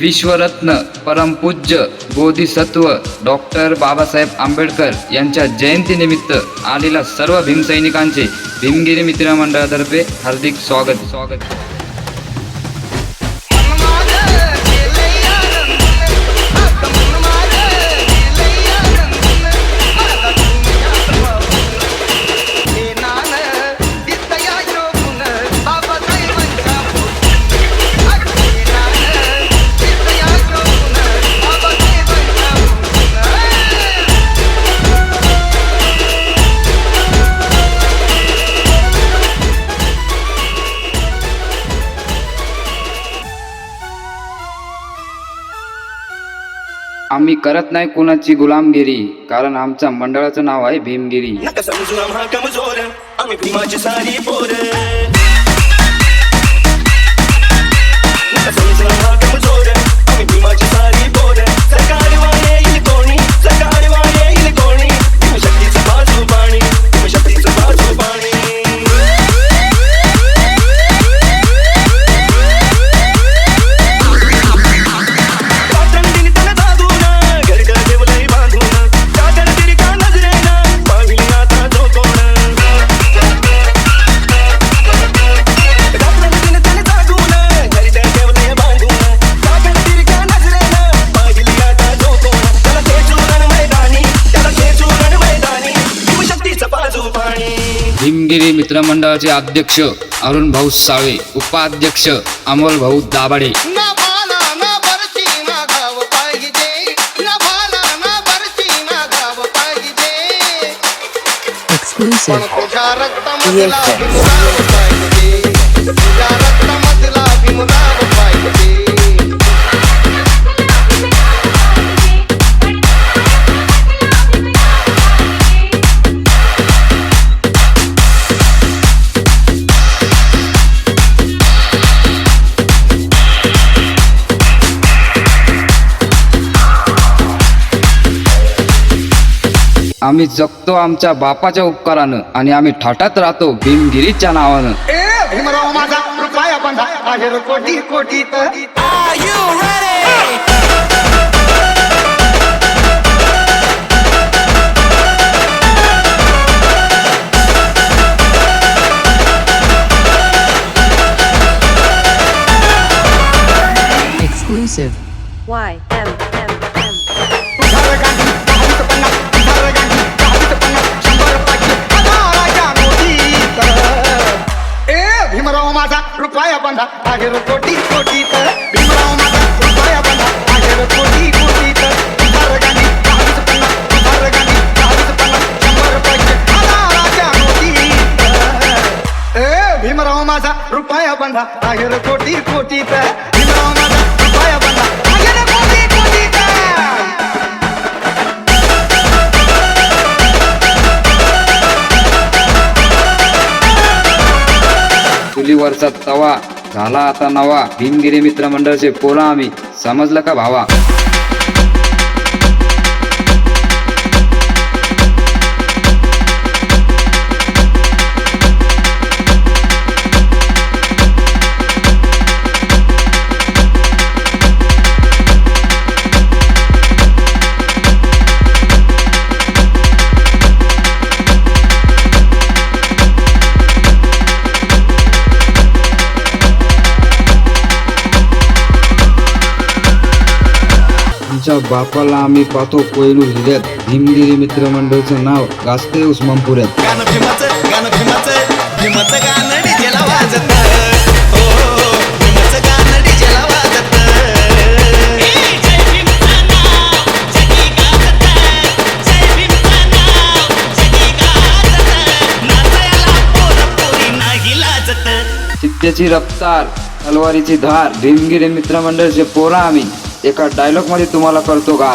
विश्वरत्न परमपूज्य बोधिसत्व डॉक्टर बाबासाहेब आंबेडकर यांच्या जयंतीनिमित्त आलेल्या सर्व भीमसैनिकांचे भीमगिरी मित्र मंडळातर्फे हार्दिक स्वागत. स्वागत आम्ही करत नाही कुणाची गुलामगिरी कारण आमच्या मंडळाचं नाव आहे भीमगिरी. आम्ही समजू भीमगिरी मित्रमंडळाचे अध्यक्ष अरुण भाऊ साळवे उपाध्यक्ष अमोल भाऊ दाभाडे ना आम्ही जगतो आमच्या बापाच्या उपकारानं आणि आम्ही ठाटात राहतो भीमगिरीच्या नावानं. exclusive. Y रुपया कोटी कोटी भीमराव माझा रुपया बंधा आहे कोटी कोटी उधार गांधी दहावीस शंभर पैसे ए भीमराव माझा रुपया बंधा आहे कोटी कोटी भीमराव माझा रुपया बंधा आहे कोटी कोटी चुलीवरचा तवा झाला आता नवा. भीमगिरी मित्र मंडळचे पोरा आम्ही. समजलं का भावा? आमच्या बापाला आम्ही पाहतो कोयलू हिऱ्यात भीमगिरी मित्र मंडळाचं नाव गाजते उस्मानपुऱ्यात. हो चित्त्याची रफ्तार तलवारीची धार भीमगिरी मित्र मंडळाचे पोरा आम्ही. एका डायलॉगमध्ये तुम्हाला करतो का?